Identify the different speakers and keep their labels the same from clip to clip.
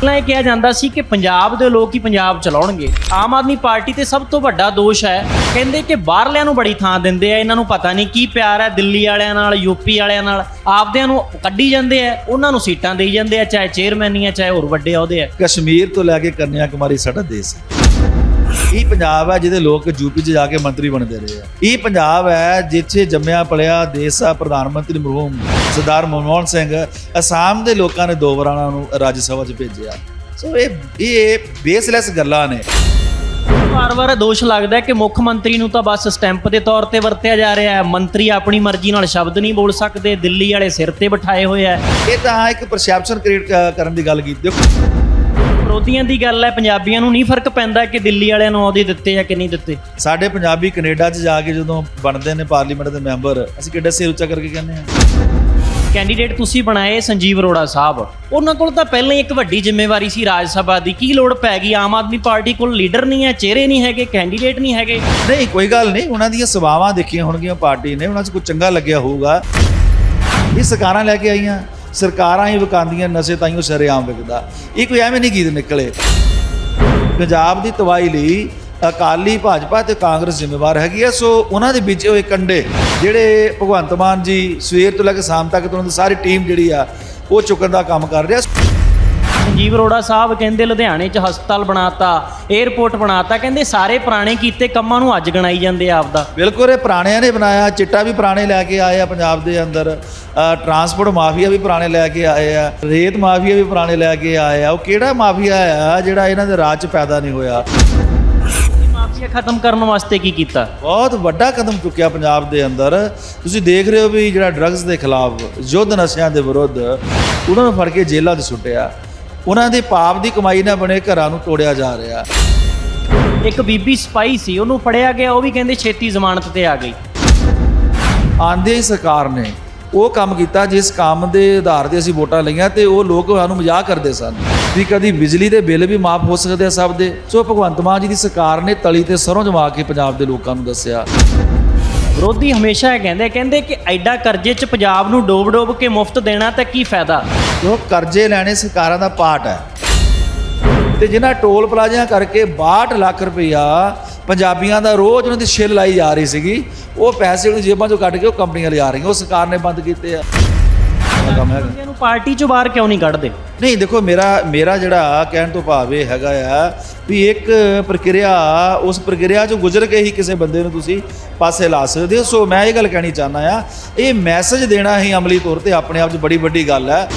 Speaker 1: ਪਹਿਲਾਂ ਇਹ ਕਿਹਾ ਜਾਂਦਾ ਸੀ ਕਿ ਪੰਜਾਬ ਦੇ ਲੋਕ ਹੀ ਪੰਜਾਬ ਚਲਾਉਣਗੇ। ਆਮ ਆਦਮੀ ਪਾਰਟੀ ਤੇ ਸਭ ਤੋਂ ਵੱਡਾ ਦੋਸ਼ ਹੈ। ਕਹਿੰਦੇ ਕਿ ਬਾਹਰਲਿਆਂ ਨੂੰ ਬੜੀ ਥਾਂ ਦਿੰਦੇ ਆ, ਇਹਨਾਂ ਨੂੰ ਪਤਾ ਨਹੀਂ ਕੀ ਪਿਆਰ ਹੈ, ਦਿੱਲੀ ਵਾਲਿਆਂ ਨਾਲ, ਯੂਪੀ ਵਾਲਿਆਂ ਨਾਲ। ਆਪਦਿਆਂ ਨੂੰ ਕੱਢੀ ਜਾਂਦੇ ਆ, ਉਹਨਾਂ ਨੂੰ ਸੀਟਾਂ ਦੇਈ ਜਾਂਦੇ ਆ, ਚਾਹੇ ਚੇਅਰਮੈਨੀਆਂ ਚਾਹੇ ਹੋਰ ਵੱਡੇ ਅਹੁਦੇ ਆ।
Speaker 2: ਕਸ਼ਮੀਰ ਤੋਂ ਲੈ ਕੇ ਕੰਨਿਆ ਕੁਮਾਰੀ ਸਾਡਾ ਦੇਸ਼ ਹੈ। ਇਹ ਪੰਜਾਬ ਹੈ ਜਿਹਦੇ ਲੋਕ ਯੂਪੀ 'ਚ ਜਾ ਕੇ ਮੰਤਰੀ ਬਣਦੇ ਰਹੇ ਆ। ਇਹ ਪੰਜਾਬ ਹੈ ਜਿੱਥੇ ਜੰਮਿਆ ਪਲਿਆ ਦੇਸ਼ ਦਾ ਪ੍ਰਧਾਨ ਮੰਤਰੀ ਮਰਹੂਮ ਸਰਦਾਰ ਮਨਮੋਹਨ ਸਿੰਘ ਅਸਾਮ ਦੇ ਲੋਕਾਂ ਨੇ ਦੋ ਵਾਰਾਂ ਉਹਨਾਂ ਨੂੰ ਰਾਜ ਸਭਾ 'ਚ ਭੇਜਿਆ। ਸੋ ਇਹ ਇਹ ਬੇਸਲੈਸ ਗੱਲਾਂ ਨੇ।
Speaker 1: ਵਾਰ-ਵਾਰ ਦੋਸ਼ ਲੱਗਦਾ ਹੈ ਕਿ ਮੁੱਖ ਮੰਤਰੀ ਨੂੰ ਤਾਂ ਬਸ ਸਟੈਂਪ ਦੇ ਤੌਰ ਤੇ ਵਰਤਿਆ ਜਾ ਰਿਹਾ ਹੈ। ਮੰਤਰੀ ਆਪਣੀ ਮਰਜ਼ੀ ਨਾਲ ਸ਼ਬਦ ਨਹੀਂ ਬੋਲ ਸਕਦੇ। ਦਿੱਲੀ ਵਾਲੇ ਸਿਰ ਤੇ ਬਿਠਾਏ ਹੋਏ ਆ।
Speaker 2: ਇਹ ਤਾਂ ਇੱਕ ਪਰਸੈਪਸ਼ਨ ਕ੍ਰੀਏਟ ਕਰਨ ਦੀ ਗੱਲ ਕੀਤੀ। ਦੇਖੋ
Speaker 1: ਵਿਰੋਧੀਆਂ ਦੀ ਗੱਲ ਹੈ ਪੰਜਾਬੀਆਂ ਨੂੰ ਨਹੀਂ ਫ਼ਰਕ ਪੈਂਦਾ ਕਿ ਦਿੱਲੀ ਵਾਲਿਆਂ ਨੂੰ ਅਹੁਦੇ ਦਿੱਤੇ ਜਾਂ ਕਿ ਨਹੀਂ ਦਿੱਤੇ।
Speaker 2: ਸਾਡੇ ਪੰਜਾਬੀ ਕੈਨੇਡਾ 'ਚ ਜਾ ਕੇ ਜਦੋਂ ਬਣਦੇ ਨੇ ਪਾਰਲੀਮੈਂਟ ਦੇ ਮੈਂਬਰ ਅਸੀਂ ਕਿੱਡਾ ਸਿਰ ਉੱਚਾ ਕਰਕੇ ਕਹਿੰਦੇ ਆ
Speaker 1: ਕੈਂਡੀਡੇਟ ਤੁਸੀਂ ਬਣਾਏ ਸੰਜੀਵ ਅਰੋੜਾ ਸਾਹਿਬ। ਉਹਨਾਂ ਕੋਲ ਤਾਂ ਪਹਿਲਾਂ ਹੀ ਇੱਕ ਵੱਡੀ ਜ਼ਿੰਮੇਵਾਰੀ ਸੀ ਰਾਜ ਸਭਾ ਦੀ। ਕੀ ਲੋੜ ਪੈ ਗਈ? ਆਮ ਆਦਮੀ ਪਾਰਟੀ ਕੋਲ ਲੀਡਰ ਨਹੀਂ ਹੈ ਚਿਹਰੇ ਨਹੀਂ ਹੈਗੇ ਕੈਂਡੀਡੇਟ ਨਹੀਂ ਹੈਗੇ।
Speaker 2: ਨਹੀਂ ਕੋਈ ਗੱਲ ਨਹੀਂ। ਉਹਨਾਂ ਦੀਆਂ ਸੇਵਾਵਾਂ ਦੇਖੀਆਂ ਹੋਣਗੀਆਂ ਪਾਰਟੀ ਨੇ। ਉਹਨਾਂ 'ਚ ਕੁਝ ਚੰਗਾ ਲੱਗਿਆ ਹੋਊਗਾ। ਇਹ ਸਰਕਾਰਾਂ ਲੈ ਕੇ ਆਈਆਂ। ਸਰਕਾਰਾਂ ਹੀ ਵਿਕਾਉਂਦੀਆਂ ਨਸ਼ੇ ਤਾਈਓ ਸ਼ਰੇਆਮ ਵਿਕਦਾ। ਇਹ ਕੋਈ ਐਵੇਂ ਨਹੀਂ ਗੀਤ ਨਿਕਲੇ। ਪੰਜਾਬ ਦੀ ਤਬਾਹੀ ਲਈ ਅਕਾਲੀ ਭਾਜਪਾ ਤੇ ਕਾਂਗਰਸ ਜ਼ਿੰਮੇਵਾਰ ਹੈਗੀ ਹੈ ਸੋ ਉਹਨਾਂ ਦੇ ਵਿੱਚ ਹੋਏ ਕੰਡੇ, ਜਿਹੜੇ ਭਗਵੰਤ ਮਾਨ ਜੀ ਸਵੇਰ ਤੋਂ ਲੈ ਕੇ ਸ਼ਾਮ ਤੱਕ ਉਹਨਾਂ ਦੀ ਸਾਰੀ ਟੀਮ ਜਿਹੜੀ ਆ, ਉਹ ਚੁੱਕਣ ਦਾ ਕੰਮ ਕਰ ਰਿਹਾ।
Speaker 1: ਸੰਜੀਵ ਅਰੋੜਾ ਸਾਹਿਬ ਕਹਿੰਦੇ ਲੁਧਿਆਣੇ 'ਚ ਹਸਪਤਾਲ ਬਣਾਤਾ 에ਅਰਪੋਰਟ ਬਣਾਤਾ ਕਹਿੰਦੇ ਸਾਰੇ ਪੁਰਾਣੇ ਕੀਤੇ ਕੰਮਾਂ ਨੂੰ ਅੱਜ ਗਣਾਈ ਜਾਂਦੇ ਆ ਆਪਦਾ।
Speaker 2: ਬਿਲਕੁਲ ਇਹ ਪੁਰਾਣਿਆਂ ਨੇ ਬਣਾਇਆ ਚਿੱਟਾ ਵੀ ਪੁਰਾਣੇ ਲੈ ਕੇ ਆਏ ਆ ਪੰਜਾਬ ਦੇ ਅੰਦਰ ਟਰਾਂਸਪੋਰਟ ਮਾਫੀਆ ਵੀ ਪੁਰਾਣੇ ਲੈ ਕੇ ਆਏ ਆ ਰੇਤ ਮਾਫੀਆ ਵੀ ਪੁਰਾਣੇ ਲੈ ਕੇ ਆਏ ਆ ਉਹ ਕਿਹੜਾ ਮਾਫੀਆ ਆ ਜਿਹੜਾ ਇਹਨਾਂ ਦੇ ਰਾਜ 'ਚ ਪੈਦਾ ਨਹੀਂ ਹੋਇਆ?
Speaker 1: ਇਹ ਮਾਫੀਆ ਖਤਮ ਕਰਨ ਵਾਸਤੇ ਕੀ ਕੀਤਾ?
Speaker 2: ਬਹੁਤ ਵੱਡਾ ਕਦਮ ਚੁੱਕਿਆ ਪੰਜਾਬ ਦੇ ਅੰਦਰ। ਤੁਸੀਂ ਦੇਖ ਰਹੇ ਹੋ ਵੀ ਜਿਹੜਾ ਡਰੱਗਸ ਦੇ ਖਿਲਾਫ ਯੁੱਧ ਨਸ਼ਿਆਂ ਦੇ ਵਿਰੁੱਧ ਉਹਨਾਂ ਨੂੰ ਫੜ ਕੇ ਜੇਲ੍ਹਾਂ 'ਚ ਸੁੱਟਿਆ। ਉਹਨਾਂ ਦੇ ਪਾਪ ਦੀ ਕਮਾਈ ਨਾਲ ਬਣੇ ਘਰਾਂ ਨੂੰ ਤੋੜਿਆ ਜਾ ਰਿਹਾ।
Speaker 1: ਇੱਕ ਬੀਬੀ ਸਪਾਈ ਸੀ ਉਹਨੂੰ ਫੜਿਆ ਗਿਆ ਉਹ ਵੀ ਕਹਿੰਦੇ ਛੇਤੀ ਜ਼ਮਾਨਤ ਤੇ ਆ ਗਈ।
Speaker 2: ਆਂਦੇ ਹੀ ਸਰਕਾਰ ਨੇ ਉਹ ਕੰਮ ਕੀਤਾ ਜਿਸ ਕੰਮ ਦੇ ਆਧਾਰ ਤੇ ਅਸੀਂ ਵੋਟਾਂ ਲਈਆਂ ਤੇ ਉਹ ਲੋਕ ਸਾਨੂੰ ਮਜ਼ਾਕ ਕਰਦੇ ਸਨ। ਵੀ ਕਦੀ ਬਿਜਲੀ ਦੇ ਬਿੱਲ ਵੀ ਮਾਫ ਹੋ ਸਕਦੇ ਆ ਸਭ ਦੇ। ਸੋ ਭਗਵੰਤ ਮਾਨ ਜੀ ਦੀ ਸਰਕਾਰ ਨੇ ਤਲੀ ਤੇ ਸਰੋਂ ਜਮਾ ਕੇ ਪੰਜਾਬ ਦੇ ਲੋਕਾਂ ਨੂੰ ਦੱਸਿਆ।
Speaker 1: ਵਿਰੋਧੀ ਹਮੇਸ਼ਾ ਇਹ ਕਹਿੰਦੇ ਕਹਿੰਦੇ ਕਿ ਐਡਾ ਕਰਜ਼ੇ 'ਚ ਪੰਜਾਬ ਨੂੰ ਡੋਬ-ਡੋਬ ਕੇ ਮੁਫਤ ਦੇਣਾ ਤਾਂ ਕੀ ਫਾਇਦਾ?
Speaker 2: ਕਿਉਂ ਕਰਜ਼ੇ ਲੈਣੇ ਸਰਕਾਰਾਂ ਦਾ ਪਾਰਟ ਹੈ। ਤੇ ਜਿਨ੍ਹਾਂ ਟੋਲ ਪਲਾਜ਼ਿਆਂ ਕਰਕੇ 62 ਲੱਖ ਰੁਪਈਆ ਪੰਜਾਬੀਆਂ ਦਾ ਰੋਜ਼ ਉਹਨਾਂ ਦੀ ਛਿੱਲ ਲਾਈ ਜਾ ਰਹੀ ਸੀਗੀ, ਉਹ ਪੈਸੇ ਉਹਨਾਂ ਜੇਬਾਂ ਚੋਂ ਕੱਢ ਕੇ ਉਹ ਕੰਪਨੀਆਂ ਲਿਜਾ ਰਹੀਆਂ, ਉਹ ਸਰਕਾਰ ਨੇ ਬੰਦ ਕੀਤੇ ਆ। ਕੰਮ ਹੈਗਾ।
Speaker 1: ਨੂੰ ਪਾਰਟੀ 'ਚੋਂ ਬਾਹਰ ਕਿਉਂ ਨਹੀਂ ਕੱਢਦੇ?
Speaker 2: ਨਹੀਂ ਦੇਖੋ ਮੇਰਾ ਮੇਰਾ ਜਿਹੜਾ ਕਹਿਣ ਤੋਂ ਭਾਵ ਇਹ ਹੈਗਾ ਆ ਵੀ ਇੱਕ ਪ੍ਰਕਿਰਿਆ ਉਸ ਪ੍ਰਕਿਰਿਆ ਚੋਂ ਗੁਜ਼ਰ ਕੇ ਹੀ ਕਿਸੇ ਬੰਦੇ ਨੂੰ ਤੁਸੀਂ ਪਾਸੇ ਲਾ ਸਕਦੇ ਹੋ। ਸੋ ਮੈਂ ਇਹ ਗੱਲ ਕਹਿਣੀ ਚਾਹੁੰਦਾ ਆ ਇਹ ਮੈਸੇਜ ਦੇਣਾ ਹੀ ਅਮਲੀ ਤੌਰ ਤੇ ਆਪਣੇ ਆਪ 'ਚ ਬੜੀ ਵੱਡੀ ਗੱਲ ਹੈ।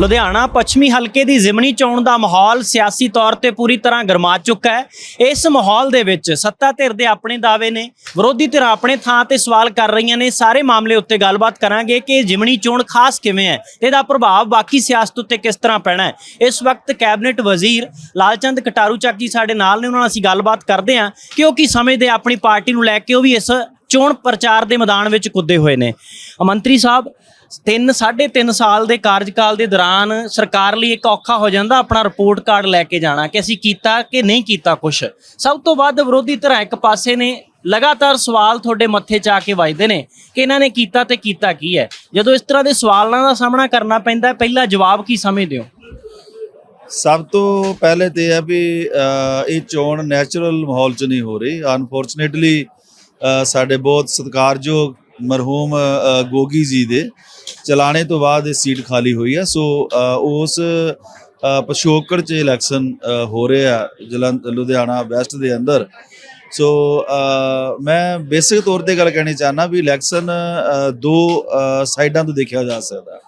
Speaker 1: ਲੁਧਿਆਣਾ ਪੱਛਮੀ ਹਲਕੇ ਦੀ ਜ਼ਿਮਨੀ ਚੋਣ ਦਾ ਮਾਹੌਲ ਸਿਆਸੀ ਤੌਰ ਤੇ ਪੂਰੀ ਤਰ੍ਹਾਂ ਗਰਮਾ ਚੁੱਕਾ ਹੈ। ਇਸ ਮਾਹੌਲ ਦੇ ਵਿੱਚ ਸੱਤਾ ਧਿਰ ਦੇ ਆਪਣੇ ਦਾਅਵੇ ਨੇ, ਵਿਰੋਧੀ ਧਿਰਾਂ ਆਪਣੇ ਥਾਂ ਤੇ ਸਵਾਲ ਕਰ ਰਹੀਆਂ ਨੇ। ਸਾਰੇ ਮਾਮਲੇ ਉੱਤੇ ਗੱਲਬਾਤ ਕਰਾਂਗੇ ਕਿ ਜ਼ਿਮਨੀ ਚੋਣ ਖਾਸ ਕਿਵੇਂ ਹੈ ਤੇ ਇਹਦਾ ਪ੍ਰਭਾਵ ਬਾਕੀ ਸਿਆਸਤ ਉੱਤੇ ਕਿਸ ਤਰ੍ਹਾਂ ਪੈਣਾ ਹੈ। ਇਸ ਵਕਤ ਕੈਬਨਿਟ ਵਜ਼ੀਰ ਲਾਲਚੰਦ ਕਟਾਰੂ ਚੱਕ ਜੀ ਸਾਡੇ ਨਾਲ ਨੇ, ਉਹਨਾਂ ਨਾਲ ਅਸੀਂ ਗੱਲਬਾਤ ਕਰਦੇ ਹਾਂ ਕਿ ਉਹ ਕੀ ਸਮਝਦੇ ਆਪਣੀ ਪਾਰਟੀ ਨੂੰ ਲੈ ਕੇ। ਉਹ ਵੀ ਇਸ ਚੋਣ ਪ੍ਰਚਾਰ ਦੇ ਮੈਦਾਨ ਵਿੱਚ ਕੁੱਦੇ ਹੋਏ ਨੇ। ਮੰਤਰੀ ਸਾਹਿਬ ਤਿੰਨ ਸਾਢੇ ਤਿੰਨ ਸਾਲ ਦੇ ਕਾਰਜਕਾਲ ਦੇ ਦੌਰਾਨ ਸਰਕਾਰ ਲਈ ਇੱਕ ਔਖਾ ਹੋ ਜਾਂਦਾ ਆਪਣਾ ਰਿਪੋਰਟ ਕਾਰਡ ਲੈ ਕੇ ਜਾਣਾ ਕਿ ਅਸੀਂ ਕੀਤਾ ਕਿ ਨਹੀਂ ਕੀਤਾ ਕੁਝ ਸਭ ਤੋਂ ਵੱਧ ਵਿਰੋਧੀ ਧਿਰਾਂ ਇੱਕ ਪਾਸੇ ਨੇ ਲਗਾਤਾਰ ਸਵਾਲ ਤੁਹਾਡੇ ਮੱਥੇ 'ਚ ਆ ਕੇ ਵੱਜਦੇ ਨੇ ਕਿ ਇਹਨਾਂ ਨੇ ਕੀਤਾ ਤੇ ਕੀਤਾ ਕੀ ਹੈ। ਜਦੋਂ ਇਸ ਤਰ੍ਹਾਂ ਦੇ ਸਵਾਲਾਂ ਦਾ ਸਾਹਮਣਾ ਕਰਨਾ ਪੈਂਦਾ ਹੈ, ਪਹਿਲਾ ਜਵਾਬ ਕੀ ਸਮਝਦੇ ਹੋ?
Speaker 2: ਸਭ ਤੋਂ ਪਹਿਲੇ ਤੇ ਇਹ ਆ ਵੀ ਇਹ ਚੋਣ ਨੈਚੁਰਲ ਮਾਹੌਲ 'ਚ ਨਹੀਂ ਹੋ ਰਹੀ। ਅਨਫੋਰਚੂਨੇਟਲੀ ਸਾਡੇ ਬਹੁਤ ਸਤਿਕਾਰਯੋਗ ਮਰਹੂਮ ਗੋਗੀ ਜੀ ਦੇ ਚਲਾਣੇ ਤੋਂ ਬਾਅਦ ਇਹ ਸੀਟ ਖਾਲੀ ਹੋਈ ਹੈ ਸੋ ਉਸ ਅ, ਪਿਛੋਕੜ 'ਚ ਇਲੈਕਸ਼ਨ ਅ, ਹੋ ਰਿਹਾ ਜਲੰਧਰ ਲੁਧਿਆਣਾ ਵੈਸਟ ਦੇ ਅੰਦਰ। ਸੋ ਮੈਂ ਬੇਸਿਕ ਤੌਰ ਤੇ ਗੱਲ ਕਹਿਣੀ ਚਾਹਨਾ ਵੀ ਇਲੈਕਸ਼ਨ ਦੋ ਸਾਈਡਾਂ ਤੋਂ ਦੇਖਿਆ ਜਾ ਸਕਦਾ।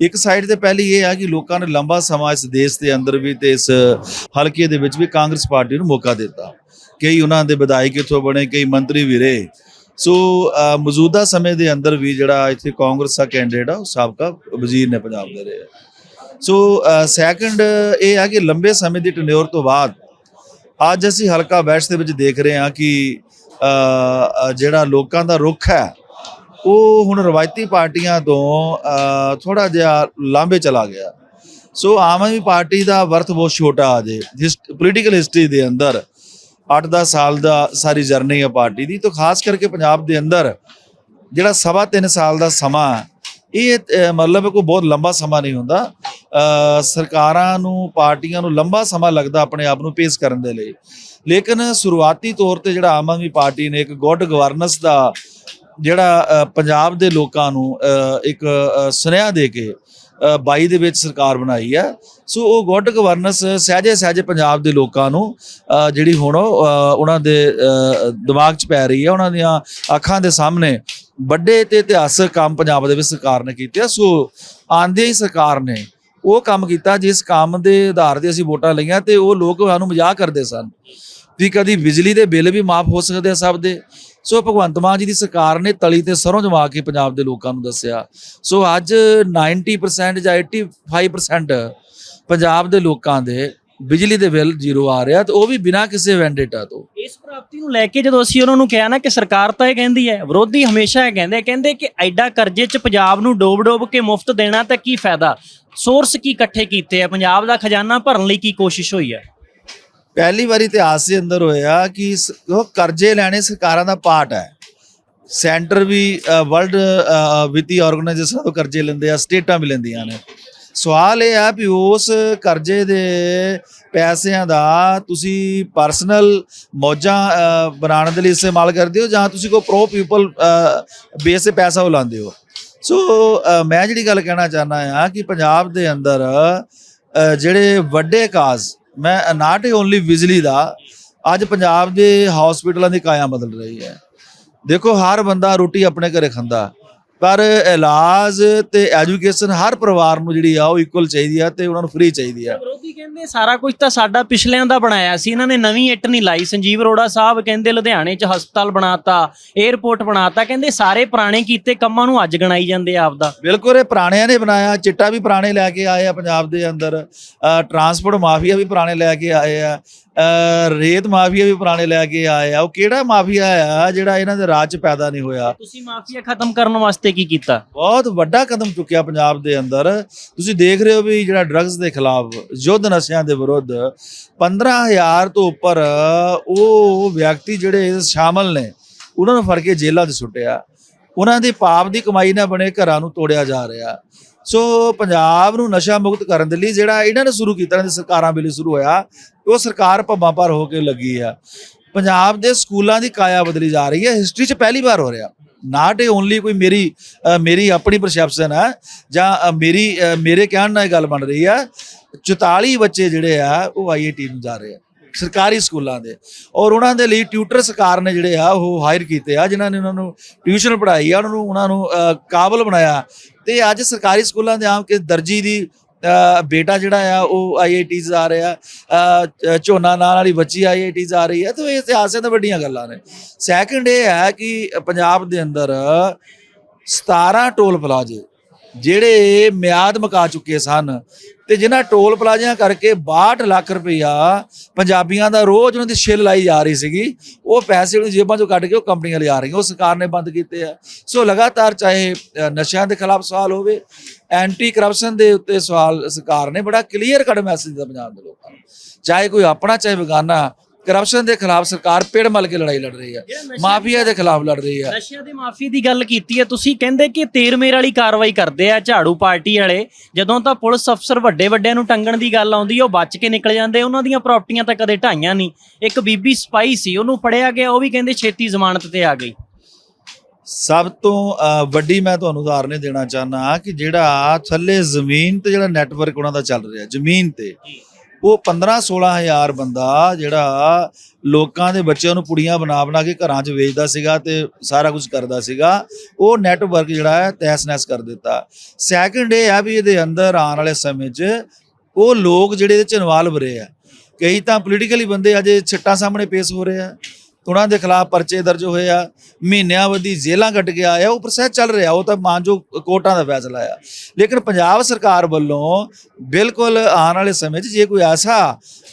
Speaker 2: ਇੱਕ ਸਾਈਡ ਤੇ ਪਹਿਲੀ ਇਹ ਆ ਕਿ ਲੋਕਾਂ ਨੇ ਲੰਬਾ ਸਮਾਂ ਇਸ ਦੇਸ਼ ਦੇ ਅੰਦਰ ਵੀ ਤੇ ਇਸ ਹਲਕੇ ਦੇ ਵਿੱਚ ਵੀ ਕਾਂਗਰਸ ਪਾਰਟੀ ਨੂੰ ਮੌਕਾ ਦਿੱਤਾ। ਕਈ ਉਹਨਾਂ ਦੇ ਵਿਧਾਇਕ ਇੱਥੋਂ ਬਣੇ ਕਈ ਮੰਤਰੀ ਵੀ ਰਹੇ। ਸੋ ਮੌਜੂਦਾ ਸਮੇਂ ਦੇ ਅੰਦਰ ਵੀ ਜਿਹੜਾ ਇੱਥੇ ਕਾਂਗਰਸ ਦਾ ਕੈਂਡੀਡੇਟ ਆ, ਉਹ ਸਾਬਕਾ ਵਜ਼ੀਰ ਨੇ ਪੰਜਾਬ ਦੇ ਰਹੇ ਸੋ ਸੈਕੰਡ ਇਹ ਆ ਕਿ ਲੰਬੇ ਸਮੇਂ ਦੀ ਟਨਿਓਰ ਤੋਂ ਬਾਅਦ ਅੱਜ ਅਸੀਂ ਹਲਕਾ ਵੈਸਟ ਦੇ ਵਿੱਚ ਦੇਖ ਰਹੇ ਹਾਂ ਕਿ ਜਿਹੜਾ ਲੋਕਾਂ ਦਾ ਰੁਖ ਹੈ, ਉਹ ਹੁਣ ਰਵਾਇਤੀ ਪਾਰਟੀਆਂ ਤੋਂ ਥੋੜਾ ਜਿਹਾ ਲਾਂਬੇ ਚਲਾ ਗਿਆ। ਸੋ ਆਮ ਆਦਮੀ ਪਾਰਟੀ ਦਾ ਵਰਥ ਬਹੁਤ ਛੋਟਾ ਆ ਜੇ ਪੋਲੀਟੀਕਲ ਹਿਸਟਰੀ ਦੇ ਅੰਦਰ 8-10 ਸਾਲ ਦਾ ਸਾਰੀ ਜਰਨੀ ਹੈ ਪਾਰਟੀ ਦੀ ਤਾਂ ਖਾਸ ਕਰਕੇ ਪੰਜਾਬ ਦੇ ਅੰਦਰ ਜਿਹੜਾ ਸਵਾ ਤਿੰਨ ਸਾਲ ਦਾ ਸਮਾਂ ਇਹ ਮਤਲਬ ਕੋਈ ਬਹੁਤ ਲੰਬਾ ਸਮਾਂ ਨਹੀਂ ਹੁੰਦਾ। ਸਰਕਾਰਾਂ ਨੂੰ, ਪਾਰਟੀਆਂ ਨੂੰ ਲੰਬਾ ਸਮਾਂ ਲੱਗਦਾ ਆਪਣੇ ਆਪ ਨੂੰ ਪੇਸ਼ ਕਰਨ ਦੇ ਲਈ। ਲੇਕਿਨ ਸ਼ੁਰੂਆਤੀ ਤੌਰ ਤੇ ਜਿਹੜਾ ਆਮ ਆਦਮੀ ਪਾਰਟੀ ਨੇ ਇੱਕ ਗੁੱਡ ਗਵਰਨੈਂਸ ਦਾ ਜਿਹੜਾ ਪੰਜਾਬ ਦੇ ਲੋਕਾਂ ਨੂੰ ਇੱਕ ਸੁਨੇਹਾ ਦੇ ਕੇ 22 ਦੇ ਵਿੱਚ ਸਰਕਾਰ ਬਣਾਈ ਹੈ। ਸੋ ਉਹ ਗੁੱਡ ਗਵਰਨੈਂਸ ਸਹਿਜੇ ਸਹਿਜੇ ਪੰਜਾਬ ਦੇ ਲੋਕਾਂ ਨੂੰ ਜਿਹੜੀ ਹੁਣ ਉਹਨਾਂ ਦੇ ਦਿਮਾਗ 'ਚ ਪੈ ਰਹੀ ਹੈ। ਉਹਨਾਂ ਦੀਆਂ ਅੱਖਾਂ ਦੇ ਸਾਹਮਣੇ ਵੱਡੇ ਤੇ ਇਤਿਹਾਸਕ ਕੰਮ ਪੰਜਾਬ ਦੇ ਵਿੱਚ ਸਰਕਾਰ ਨੇ ਕੀਤੇ ਆ। ਸੋ ਆਂਦੇ ਹੀ ਸਰਕਾਰ ਨੇ ਉਹ ਕੰਮ ਕੀਤਾ ਜਿਸ ਕੰਮ ਦੇ ਆਧਾਰ ਤੇ ਅਸੀਂ ਵੋਟਾਂ ਲਈਆਂ ਤੇ ਉਹ ਲੋਕ ਸਾਨੂੰ ਮਜ਼ਾਕ ਕਰਦੇ ਸਨ ਵੀ ਕਦੀ ਬਿਜਲੀ ਦੇ ਬਿੱਲ ਵੀ ਮਾਫ ਹੋ ਸਕਦੇ ਆ ਸਭ ਦੇ। ਸੋ ਭਗਵੰਤ ਮਾਨ ਜੀ ਦੀ ਸਰਕਾਰ ਨੇ ਤਲੀ ਤੇ ਸਰੋਂ ਜਮਾ ਕੇ ਪੰਜਾਬ ਦੇ ਲੋਕਾਂ ਨੂੰ ਦੱਸਿਆ। ਸੋ ਅੱਜ 90% ਜਾਂ 85% ਪੰਜਾਬ ਦੇ ਲੋਕਾਂ ਦੇ ਬਿਜਲੀ ਦੇ ਬਿੱਲ ਜ਼ੀਰੋ ਆ ਰਿਹਾ ਤੇ ਉਹ ਵੀ ਬਿਨਾਂ ਕਿਸੇ ਵੈਂਡੇਟਾ ਤੋਂ।
Speaker 1: ਇਸ ਪ੍ਰਾਪਤੀ ਨੂੰ ਲੈ ਕੇ ਜਦੋਂ ਅਸੀਂ ਉਹਨਾਂ ਨੂੰ ਕਿਹਾ ਨਾ ਕਿ ਸਰਕਾਰ ਤਾਂ ਇਹ ਕਹਿੰਦੀ ਹੈ, ਵਿਰੋਧੀ ਹਮੇਸ਼ਾ ਇਹ ਕਹਿੰਦੇ ਕਹਿੰਦੇ ਕਿ ਐਡਾ ਕਰਜ਼ੇ 'ਚ ਪੰਜਾਬ ਨੂੰ ਡੋਬ-ਡੋਬ ਕੇ ਮੁਫਤ ਦੇਣਾ ਤਾਂ ਕੀ ਫਾਇਦਾ? ਸੋਰਸ ਕੀ ਇਕੱਠੇ ਕੀਤੇ ਆ? ਪੰਜਾਬ ਦਾ ਖਜ਼ਾਨਾ ਭਰਨ ਲਈ ਕੀ ਕੋਸ਼ਿਸ਼ ਹੋਈ ਹੈ?
Speaker 2: ਪਹਿਲੀ ਵਾਰੀ ਇਤਿਹਾਸ ਦੇ ਅੰਦਰ ਹੋਇਆ ਕਿ ਸ- ਉਹ ਕਰਜ਼ੇ ਲੈਣੇ ਸਰਕਾਰਾਂ ਦਾ ਪਾਰਟ ਹੈ। ਸੈਂਟਰ ਵੀ ਵਰਲਡ ਵਿੱਤੀ ਆਰਗੇਨਾਈਜੇਸ਼ਨ ਤੋਂ ਕਰਜ਼ੇ ਲੈਂਦੇ ਆ ਸਟੇਟਾਂ ਵੀ ਲੈਂਦੀਆਂ ਨੇ। ਸਵਾਲ ਇਹ ਆ ਵੀ ਉਸ ਕਰਜ਼ੇ ਦੇ ਪੈਸਿਆਂ ਦਾ ਤੁਸੀਂ ਪਰਸਨਲ ਮੌਜਾਂ ਅ, ਬਣਾਉਣ ਦੇ ਲਈ ਇਸਤੇਮਾਲ ਕਰਦੇ ਹੋ ਜਾਂ ਤੁਸੀਂ ਕੋਈ ਪ੍ਰੋ ਪੀਪਲ ਬੇਸ ਤੇ ਪੈਸਾ ਉਲਾਉਂਦੇ ਹੋ? ਸੋ ਅ, ਮੈਂ ਜਿਹੜੀ ਗੱਲ ਕਹਿਣਾ ਚਾਹੁੰਦਾ ਆ ਕਿ ਪੰਜਾਬ ਦੇ ਅੰਦਰ ਅ, ਜਿਹੜੇ ਵੱਡੇ ਕਾਜ਼ ਮੈਂ ਨਾਟ ਓਨਲੀ ਬਿਜਲੀ ਦਾ, ਅੱਜ ਪੰਜਾਬ ਦੇ ਹਸਪੀਟਲਾਂ ਦੀ ਕਾਇਆ ਬਦਲ ਰਹੀ ਹੈ। ਦੇਖੋ, ਹਰ ਬੰਦਾ ਰੋਟੀ ਆਪਣੇ ਘਰੇ ਖਾਂਦਾ। ਪਰ ਇਲਾਜ ਤੇ ਐਜੂਕੇਸ਼ਨ ਹਰ ਪਰਿਵਾਰ ਨੂੰ ਜਿਹੜੀ ਆ ਉਹ ਇਕੁਅਲ ਚਾਹੀਦੀ ਆ ਤੇ ਉਹਨਾਂ ਨੂੰ ਫ੍ਰੀ ਚਾਹੀਦੀ ਆ।
Speaker 1: ਵਿਰੋਧੀ ਕਹਿੰਦੇ ਸਾਰਾ ਕੁਝ ਤਾਂ ਸਾਡਾ ਪਿਛਲਿਆਂ ਦਾ ਬਣਾਇਆ ਸੀ। ਇਹਨਾਂ ਨੇ ਨਵੀਂ ਇੱਟ ਨਹੀਂ ਲਾਈ। ਸੰਜੀਵ ਅਰੋੜਾ ਸਾਹਿਬ ਕਹਿੰਦੇ ਲੁਧਿਆਣੇ 'ਚ ਹਸਪਤਾਲ ਬਣਾਤਾ 에ਅਰਪੋਰਟ ਬਣਾਤਾ। ਕਹਿੰਦੇ ਸਾਰੇ ਪੁਰਾਣੇ ਕੀਤੇ ਕੰਮਾਂ ਨੂੰ ਅੱਜ ਗਣਾਈ ਜਾਂਦੇ ਆ ਆਪਦਾ।
Speaker 2: ਬਿਲਕੁਲ, ਇਹ ਪੁਰਾਣਿਆਂ ਨੇ ਬਣਾਇਆ। ਚਿੱਟਾ ਵੀ ਪੁਰਾਣੇ ਲੈ ਕੇ ਆਏ ਆ ਪੰਜਾਬ ਦੇ ਅੰਦਰ। ਟਰਾਂਸਪੋਰਟ ਮਾਫੀਆ ਵੀ ਪੁਰਾਣੇ ਲੈ ਕੇ ਆਏ ਆ। ਰੇਤ ਮਾਫੀਆ ਵੀ ਪੁਰਾਣੇ ਲੈ ਕੇ ਆਏ ਆ। ਉਹ ਕਿਹੜਾ ਮਾਫੀਆ ਆ ਜਿਹੜਾ ਇਹਨਾਂ ਦੇ ਰਾਜ ਚ ਪੈਦਾ ਨਹੀਂ ਹੋਇਆ?
Speaker 1: ਤੁਸੀਂ ਮਾਫੀਆ ਖਤਮ ਕਰਨ ਵਾਸਤੇ ਕੀ ਕੀਤਾ?
Speaker 2: ਬਹੁਤ ਵੱਡਾ ਕਦਮ ਚੁੱਕਿਆ ਪੰਜਾਬ ਦੇ ਅੰਦਰ। ਤੁਸੀਂ ਦੇਖ ਰਹੇ ਹੋ ਵੀ ਜਿਹੜਾ ਡਰੱਗਸ ਦੇ ਖਿਲਾਫ ਯੁੱਧ ਨਸ਼ਿਆਂ ਦੇ ਵਿਰੁੱਧ 15000 ਤੋਂ ਉੱਪਰ ਉਹ ਵਿਅਕਤੀ ਜਿਹੜੇ ਸ਼ਾਮਲ ਨੇ ਉਹਨਾਂ ਨੂੰ ਫੜ ਕੇ ਜੇਲ੍ਹਾਂ 'ਚ ਸੁੱਟਿਆ। ਉਹਨਾਂ ਦੀ ਪਾਪ ਦੀ ਕਮਾਈ ਨਾਲ ਬਣੇ ਘਰਾਂ ਨੂੰ ਤੋੜਿਆ ਜਾ ਰਿਹਾ। ਸੋ ਪੰਜਾਬ ਨੂੰ ਨਸ਼ਾ ਮੁਕਤ ਕਰਨ ਦੇ ਲਈ ਜਿਹੜਾ ਇਹਨਾਂ ਨੇ ਸ਼ੁਰੂ ਕੀਤਾ ਇਹਨਾਂ ਦੀ ਸਰਕਾਰਾਂ ਵੇਲੇ ਸ਼ੁਰੂ ਹੋਇਆ ਉਹ ਸਰਕਾਰ ਭੱਬਾਂ ਭਰ ਹੋ ਕੇ ਲੱਗੀ ਆ। ਪੰਜਾਬ ਦੇ ਸਕੂਲਾਂ ਦੀ ਕਾਇਆ ਬਦਲੀ ਜਾ ਰਹੀ ਹੈ। ਹਿਸਟਰੀ 'ਚ ਪਹਿਲੀ ਵਾਰ ਹੋ ਰਿਹਾ। ਨਾਟ ਏ ਓਨਲੀ ਕੋਈ ਮੇਰੀ ਮੇਰੀ ਆਪਣੀ ਪਰਸੈਪਸ਼ਨ ਹੈ ਜਾਂ ਮੇਰੀ ਮੇਰੇ ਕਹਿਣ ਨਾਲ ਇਹ ਗੱਲ ਬਣ ਰਹੀ ਆ 44 ਬੱਚੇ ਜਿਹੜੇ ਆ, ਉਹ ਆਈਆਈਟੀ ਨੂੰ ਜਾ ਰਹੇ ਆ, ਸਰਕਾਰੀ ਸਕੂਲਾਂ ਦੇ। ਔਰ ਉਹਨਾਂ ਦੇ ਲਈ ਟਿਊਟਰ ਸਰਕਾਰ ਨੇ ਜਿਹੜੇ ਆ, ਉਹ ਹਾਇਰ ਕੀਤੇ ਆ, ਜਿਨ੍ਹਾਂ ਨੇ ਉਹਨਾਂ ਨੂੰ ਟਿਊਸ਼ਨ ਪੜ੍ਹਾਈ ਆ, ਉਹਨਾਂ ਨੂੰ ਉਹਨਾਂ ਨੂੰ ਕਾਬਲ ਬਣਾਇਆ। ਤੇ ਅੱਜ ਸਰਕਾਰੀ ਸਕੂਲਾਂ ਦੇ ਆਮ ਕਿ ਦਰਜੀ ਦੀ ਬੇਟਾ ਜਿਹੜਾ ਆ, ਉਹ ਆਈਆਈਟੀਜ਼ ਆ ਰਿਹਾ ਝੋਨਾ ਨਾਂ ਵਾਲੀ ਬੱਚੀ ਆਈਆਈਟੀਜ਼ ਆ ਰਹੀ ਹੈ, ਤਾਂ ਇਹ ਇਤਿਹਾਸ ਦੀਆਂ ਵੱਡੀਆਂ ਗੱਲਾਂ ਨੇ। ਸੈਕੰਡ ਇਹ ਹੈ ਕਿ ਪੰਜਾਬ ਦੇ ਅੰਦਰ 17 ਟੋਲ ਪਲਾਜ਼ੇ ਜਿਹੜੇ ਮਿਆਦ ਮੁਕਾ ਚੁੱਕੇ ਸਨ ਤੇ ਜਿਨ੍ਹਾਂ ਟੋਲ ਪਲਾਜ਼ਿਆਂ ਕਰਕੇ 62 ਲੱਖ ਰੁਪਈਆ ਪੰਜਾਬੀਆਂ ਦਾ ਰੋਜ਼ ਉਹਨਾਂ ਦੀ ਛਿੱਲ ਲਾਈ ਜਾ ਰਹੀ ਸੀਗੀ, ਉਹ ਪੈਸੇ ਉਹਨਾਂ ਜੇਬਾਂ ਚੋਂ ਕੱਢ ਕੇ ਉਹ ਕੰਪਨੀਆਂ ਲਿਆ ਰਹੀਆਂ, ਉਹ ਸਰਕਾਰ ਨੇ ਬੰਦ ਕੀਤੇ ਆ। ਸੋ ਲਗਾਤਾਰ ਚਾਹੇ ਨਸ਼ਿਆਂ ਦੇ ਖਿਲਾਫ ਸਵਾਲ ਹੋਵੇ ਐਂਟੀ ਕਰਪਸ਼ਨ ਦੇ ਉੱਤੇ ਸਵਾਲ ਸਰਕਾਰ ਨੇ ਬੜਾ ਕਲੀਅਰ ਕੱਟ ਮੈਸੇਜ ਦਿੱਤਾ ਪੰਜਾਬ ਦੇ ਲੋਕਾਂ ਨੂੰ। ਚਾਹੇ ਕੋਈ ਆਪਣਾ, ਚਾਹੇ ਬੇਗਾਨਾ ਕਰਪਸ਼ਨ ਦੇ ਖਿਲਾਫ ਸਰਕਾਰ ਪੇੜ ਮਲ ਕੇ ਲੜਾਈ ਲੜ ਰਹੀ ਹੈ। ਮਾਫੀਆ ਦੇ ਖਿਲਾਫ ਲੜ ਰਹੀ ਹੈ।
Speaker 1: ਨਸ਼ਿਆਂ ਦੇ ਮਾਫੀ ਦੀ ਗੱਲ ਕੀਤੀ ਹੈ। ਤੁਸੀਂ ਕਹਿੰਦੇ ਕਿ ਤੇਰਮੇਰ ਵਾਲੀ ਕਾਰਵਾਈ ਕਰਦੇ ਆ ਝਾੜੂ ਪਾਰਟੀ ਵਾਲੇ। ਜਦੋਂ ਤਾਂ ਪੁਲਿਸ ਅਫਸਰ ਵੱਡੇ ਵੱਡਿਆਂ ਨੂੰ ਟੰਗਣ ਦੀ ਗੱਲ ਆਉਂਦੀ ਉਹ ਬਚ ਕੇ ਨਿਕਲ ਜਾਂਦੇ। ਉਹਨਾਂ ਦੀਆਂ ਪ੍ਰਾਪਰਟੀਆਂ ਤਾਂ ਕਦੇ ਢਾਈਆਂ ਨਹੀਂ। ਇੱਕ ਬੀਬੀ ਸਪਾਈ ਸੀ ਉਹਨੂੰ ਫੜਿਆ ਗਿਆ। ਉਹ ਵੀ ਕਹਿੰਦੇ ਛੇਤੀ ਜ਼ਮਾਨਤ ਤੇ ਆ ਗਈ।
Speaker 2: ਸਭ ਤੋਂ ਵੱਡੀ ਮੈਂ ਤੁਹਾਨੂੰ ਉਦਾਹਰਨ ਦੇਣਾ ਚਾਹਨਾ ਕਿ ਜਿਹੜਾ ਥੱਲੇ ਜ਼ਮੀਨ ਤੇ ਜਿਹੜਾ ਨੈਟਵਰਕ ਉਹਨਾਂ ਦਾ ਚੱਲ ਰਿਹਾ ਜ਼ਮੀਨ ਤੇ। ਉਹ 15 16000 ਬੰਦਾ ਜਿਹੜਾ ਲੋਕਾਂ ਦੇ ਬੱਚਿਆਂ ਨੂੰ ਪੁੜੀਆਂ ਬਣਾ ਬਣਾ ਕੇ ਘਰਾਂ 'ਚ ਵੇਚਦਾ ਸੀਗਾ ਤੇ ਸਾਰਾ ਕੁਝ ਕਰਦਾ ਸੀਗਾ, ਉਹ ਨੈਟਵਰਕ ਜਿਹੜਾ ਹੈ ਤਹਿਸ ਨਹਿਸ ਕਰ ਦਿੱਤਾ। ਸੈਕੰਡ ਇਹ ਆ ਵੀ ਇਹਦੇ ਅੰਦਰ ਆਉਣ ਵਾਲੇ ਸਮੇਂ 'ਚ ਉਹ ਲੋਕ ਜਿਹੜੇ ਇਹਦੇ 'ਚ ਇਨਵੋਲਵ ਰਹੇ ਆ। ਕਈ ਤਾਂ ਪੋਲੀਟੀਕਲੀ ਬੰਦੇ ਅਜੇ ਛੱਟਾਂ ਸਾਹਮਣੇ ਪੇਸ਼ ਹੋ ਰਹੇ ਆ। ਉਹਨਾਂ ਦੇ ਖਿਲਾਫ ਪਰਚੇ ਦਰਜ ਹੋਏ ਆ ਮਹੀਨਿਆਂ ਵਧੀ ਜੇਲ੍ਹਾਂ ਕੱਟ ਕੇ ਆਇਆ ਉਹ ਪ੍ਰੋਸੈਸ ਚੱਲ ਰਿਹਾ ਉਹ ਤਾਂ ਮਾਨਜੋ ਕੋਰਟਾਂ ਦਾ ਫੈਸਲਾ ਆ। ਲੇਕਿਨ ਪੰਜਾਬ ਸਰਕਾਰ ਵੱਲੋਂ ਬਿਲਕੁਲ ਆਉਣ ਵਾਲੇ ਸਮੇਂ 'ਚ ਜੇ ਕੋਈ ਐਸਾ